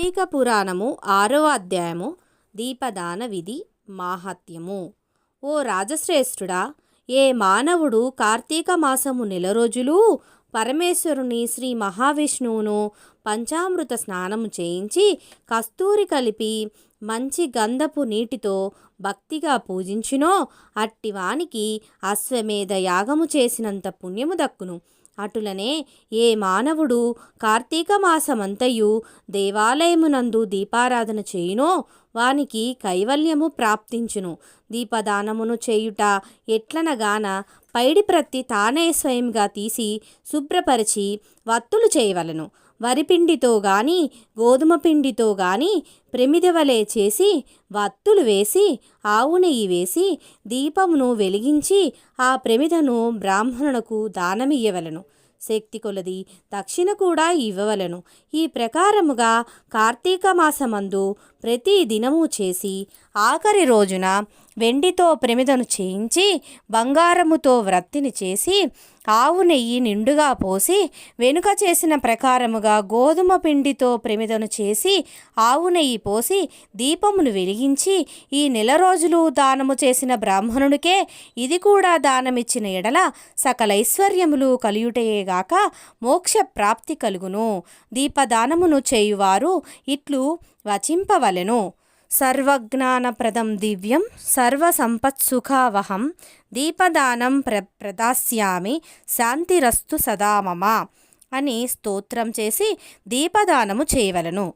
కార్తీక పురాణము ఆరవ అధ్యాయము దీపదాన విధి మాహత్యము. ఓ రాజశ్రేష్ఠుడా ఏ మానవుడు కార్తీక మాసము నెల రోజులు పరమేశ్వరుని శ్రీ మహావిష్ణువును పంచామృత స్నానము చేయించి కస్తూరి కలిపి మంచి గంధపు నీటితో భక్తిగా పూజించినో అట్టివానికి అశ్వమేధ యాగము చేసినంత పుణ్యము దక్కును. అటులనే ఏ మానవుడు కార్తీక మాసమంతయు దేవాలయమునందు దీపారాధన చేయునో వానికి కైవల్యము ప్రాప్తించును. దీపదానమును చేయుట ఎట్లనగాన పైడి ప్రత్తి తానే స్వయంగా తీసి శుభ్రపరిచి వత్తులు చేయవలను. వరిపిండితో గాని గోధుమ పిండితో గాని ప్రమిదవలే చేసి వత్తులు వేసి ఆవు నెయ్యి వేసి దీపమును వెలిగించి ఆ ప్రమిదను బ్రాహ్మణునకు దానమియ్యవలను. శక్తి కొలది దక్షిణ కూడా ఇవ్వవలను. ఈ ప్రకారముగా కార్తీక మాసమందు ప్రతి దినము చేసి ఆఖరి రోజున వెండితో ప్రమిదను చేయించి బంగారముతో వ్రత్తిని చేసి ఆవు నెయ్యి నిండుగా పోసి వెనుక చేసిన ప్రకారముగా గోధుమ పిండితో ప్రమిదను చేసి ఆవు నెయ్యి పోసి దీపమును వెలిగించి ఈ నెల రోజులు దానము చేసిన బ్రాహ్మణునికే ఇది కూడా దానమిచ్చిన ఎడల సకల ఐశ్వర్యములు కలియుటయేగాక మోక్ష ప్రాప్తి కలుగును. దీపదానమును చేయువారు ఇట్లు వచింపవలెను. సర్వజ్ఞానప్రదం దివ్యం సర్వసంపత్సుఖావహం దీపదానం ప్ర ప్రదాస్యామి శాంతిరస్తు సదా మమ అని స్తోత్రం చేసి దీపదానము చేయవలను.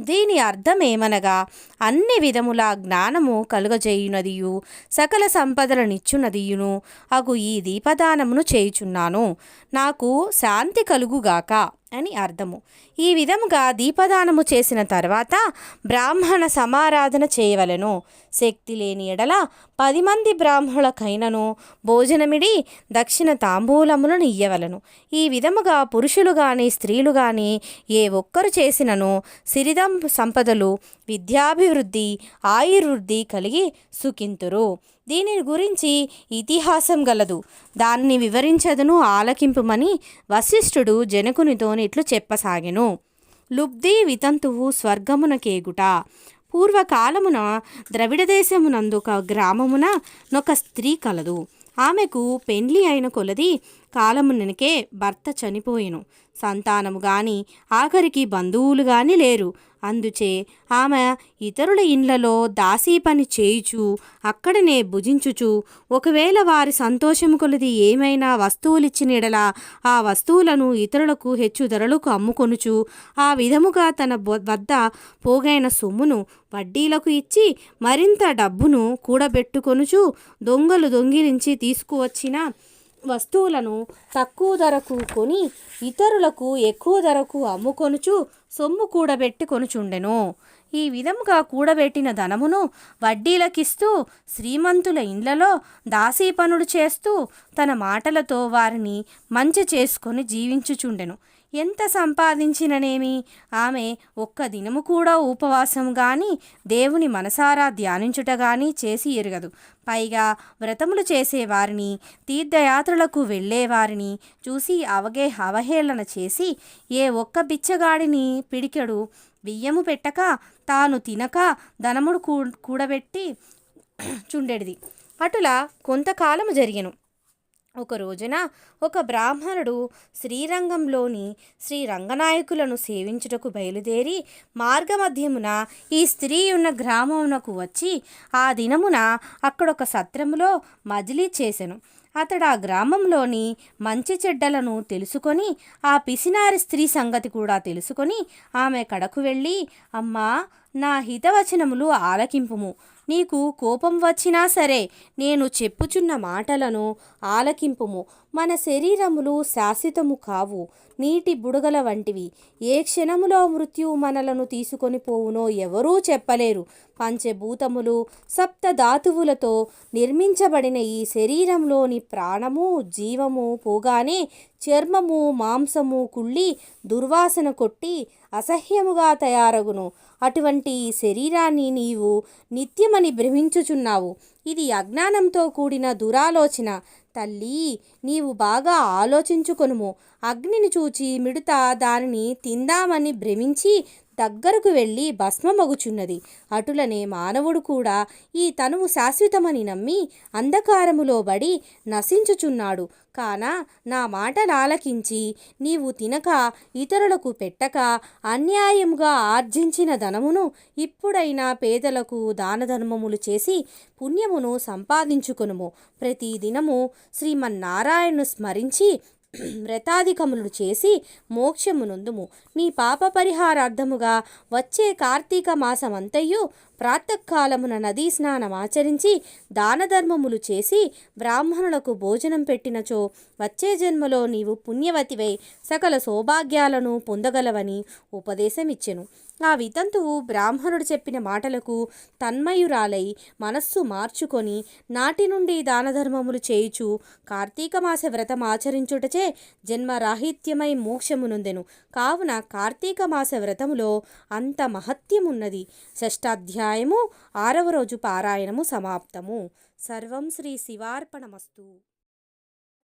దీని అర్థమేమనగా అన్ని విధముల జ్ఞానము కలుగజేయునదియు సకల సంపదలనిచ్చునదియును అగు ఈ దీపదానమును చేయుచున్నాను. నాకు శాంతి కలుగుగాక. అని అర్థము. ఈ విధముగా దీపదానము చేసిన తర్వాత బ్రాహ్మణ సమారాధన చేయవలెను. శక్తి లేని ఎడల పది మంది బ్రాహ్మణులకైనను భోజనమిడి దక్షిణ తాంబూలములను ఇయ్యవలను ఈ విధముగా పురుషులు గాని స్త్రీలు గాని ఏ ఒక్కరు చేసినను సిరిదం సంపదలు విద్యాభివృద్ధి ఆయుర్వృద్ధి కలిగి సుఖింతురు. దీని గురించి ఇతిహాసం గలదు. దాన్ని వివరించదును ఆలకింపుమని వశిష్ఠుడు జనకునితోని ఇట్లు చెప్పసాగెను. లుబ్ధి వితంతువు స్వర్గమునకేగుట పూర్వకాలమున ద్రవిడ దేశమునందు ఒక గ్రామమున నొక స్త్రీ కలదు. ఆమెకు పెండ్లి అయిన కొలది కాలమునకే భర్త చనిపోయెను. సంతానము గాని ఆఖరికి బంధువులు గాని లేరు. అందుచే ఆమె ఇతరుల ఇండ్లలో దాసీ పని చేయుచు అక్కడనే భుజించుచు ఒకవేళ వారి సంతోషము కొలది ఏమైనా వస్తువులిచ్చినడల ఆ వస్తువులను ఇతరులకు హెచ్చు ధరలకు అమ్ముకొనుచు ఆ విధముగా తన వద్ద పోగైన సొమ్మును వడ్డీలకు ఇచ్చి మరింత డబ్బును కూడబెట్టుకొనుచు దొంగలు దొంగిలించి తీసుకువచ్చిన వస్తువులను తక్కువ ధరకు కొని ఇతరులకు ఎక్కువ ధరకు అమ్ముకొనుచు సొమ్ము కూడబెట్టి కొనుచుండెను ఈ విధముగా కూడబెట్టిన ధనమును వడ్డీలకిస్తూ శ్రీమంతుల ఇండ్లలో దాసీ పనులు చేస్తూ తన మాటలతో వారిని మంచి చేసుకొని జీవించుచుండెను. ఎంత సంపాదించిననేమి? ఆమె ఒక్క దినము కూడా ఉపవాసం గాని దేవుని మనసారా ధ్యానించుట గాని చేసి ఎరగదు. పైగా వ్రతములు చేసేవారిని తీర్థయాత్రలకు వెళ్ళేవారిని చూసి అవగే అవహేళన చేసి ఏ ఒక్క బిచ్చగాడిని పిడికెడు బియ్యము పెట్టక తాను తినక ధనముడు కూ కూడబెట్టి చుండెడిది. అటులా కొంతకాలము జరిగెను. ఒక రోజున ఒక బ్రాహ్మణుడు శ్రీరంగంలోని శ్రీ రంగనాయకులను సేవించుటకు బయలుదేరి మార్గమధ్యమున ఈ స్త్రీ ఉన్న గ్రామమునకు వచ్చి ఆ దినమున అక్కడొక సత్రములో మజిలీ చేసెను. అతడు ఆ గ్రామంలోని మంచి చెడ్డలను తెలుసుకొని ఆ పిసినారి స్త్రీ సంగతి కూడా తెలుసుకొని ఆమె కడకు వెళ్ళి అమ్మా నా హితవచనములు ఆలకింపుము. నీకు కోపం వచ్చినా సరే నేను చెప్పుచున్న మాటలను ఆలకింపుము. మన శరీరములు శాశ్వతము కావు నీటి బుడగల వంటివి. ఏ క్షణములో మృత్యు మనలను తీసుకొని పోవునో ఎవరూ చెప్పలేరు. పంచభూతములు సప్త ధాతువులతో నిర్మించబడిన ఈ శరీరంలోని ప్రాణము జీవము పోగానే చర్మము మాంసము కుళ్ళి దుర్వాసన కొట్టి అసహ్యముగా తయారగును. అటువంటి ఈ శరీరాన్ని నీవు నిత్యమని భ్రమించుచున్నావు. ఇది అజ్ఞానంతో కూడిన దురాలోచన. తల్లి నీవు బాగా ఆలోచించుకొనుము. అగ్నిని చూచి మిడత దానిని తిందామని భ్రమించి దగ్గరకు వెళ్ళి భస్మమగుచున్నది అటులనే మానవుడు కూడా ఈ తనువు శాశ్వతమని నమ్మి అంధకారములో బడి నశించుచున్నాడు. కాన నా మాటలు ఆలకించి నీవు తినక ఇతరులకు పెట్టక అన్యాయముగా ఆర్జించిన ధనమును ఇప్పుడైనా పేదలకు దానధర్మములు చేసి పుణ్యమును సంపాదించుకొనుము. ప్రతి దినము శ్రీమన్నారాయణను స్మరించి వ్రతాధికములు చేసి మోక్షమునందుము. నీ పాప పరిహారార్థముగా వచ్చే కార్తీక మాసమంతయు ప్రాతకాలమున నదీ స్నానం ఆచరించి దానధర్మములు చేసి బ్రాహ్మణులకు భోజనం పెట్టినచో వచ్చే జన్మలో నీవు పుణ్యవతివై సకల సౌభాగ్యాలను పొందగలవని ఉపదేశమిచ్చెను. ఆ వితంతువు బ్రాహ్మణుడు చెప్పిన మాటలకు తన్మయురాలై మనస్సు మార్చుకొని నాటి నుండి దానధర్మములు చేయుచు కార్తీక మాస వ్రతం ఆచరించుటచే జన్మరాహిత్యమై మోక్షమునుందెను. కావున కార్తీక మాస వ్రతములో అంత మహత్యమున్నది. షష్టాధ్యాయము ఆరవ రోజు పారాయణము సమాప్తము. సర్వం శ్రీ శివార్పణమస్తు.